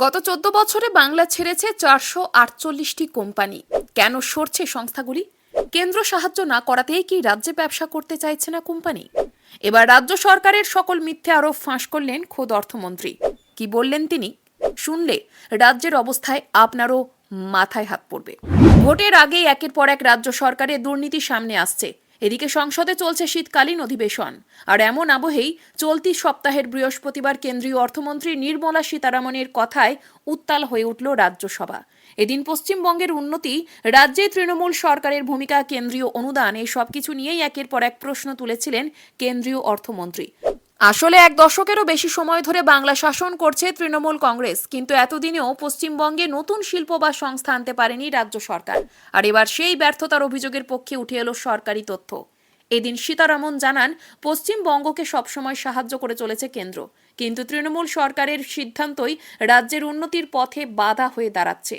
গত চোদ্দ বছরে বাংলা ছেড়েছে চারশো আটচল্লিশটি কোম্পানি। কেন সরছে সংস্থাগুলি? কেন্দ্র সাহায্য না করাতেই কি রাজ্যে ব্যবসা করতে চাইছে না কোম্পানি? এবার রাজ্য সরকারের সকল মিথ্যে আরোপ ফাঁস করলেন খোদ অর্থমন্ত্রী। কি বললেন তিনি? শুনলে রাজ্যের অবস্থায় আপনারও মাথায় হাত পড়বে। ভোটের আগেই একের পর এক রাজ্য সরকারের দুর্নীতি সামনে আসছে। এদিকে সংসদে চলছে শীতকালীন অধিবেশন। আর এমন আবহেই চলতি সপ্তাহের বৃহস্পতিবার কেন্দ্রীয় অর্থমন্ত্রী নির্মলা সীতারামনের কথায় উত্তাল হয়ে উঠল রাজ্যসভা। এদিন পশ্চিমবঙ্গের উন্নতি, রাজ্যে তৃণমূল সরকারের ভূমিকা, কেন্দ্রীয় অনুদান এই সবকিছু নিয়েই একের পর এক প্রশ্ন তুলেছিলেন কেন্দ্রীয় অর্থমন্ত্রী। আসলে এক দশকেরও বেশি সময় ধরে বাংলা শাসন করছে তৃণমূল কংগ্রেস, কিন্তু এতদিনেও পশ্চিমবঙ্গে নতুন শিল্প বা সংস্থা আনতে পারেনি রাজ্য সরকার। আর এবার সেই ব্যর্থতার অভিযোগের পক্ষে উঠে এলো সরকারি তথ্য। এদিন সীতারামন জানান, পশ্চিমবঙ্গকে সবসময় সাহায্য করে চলেছে কেন্দ্র, কিন্তু তৃণমূল সরকারের সিদ্ধান্তই রাজ্যের উন্নতির পথে বাধা হয়ে দাঁড়াচ্ছে।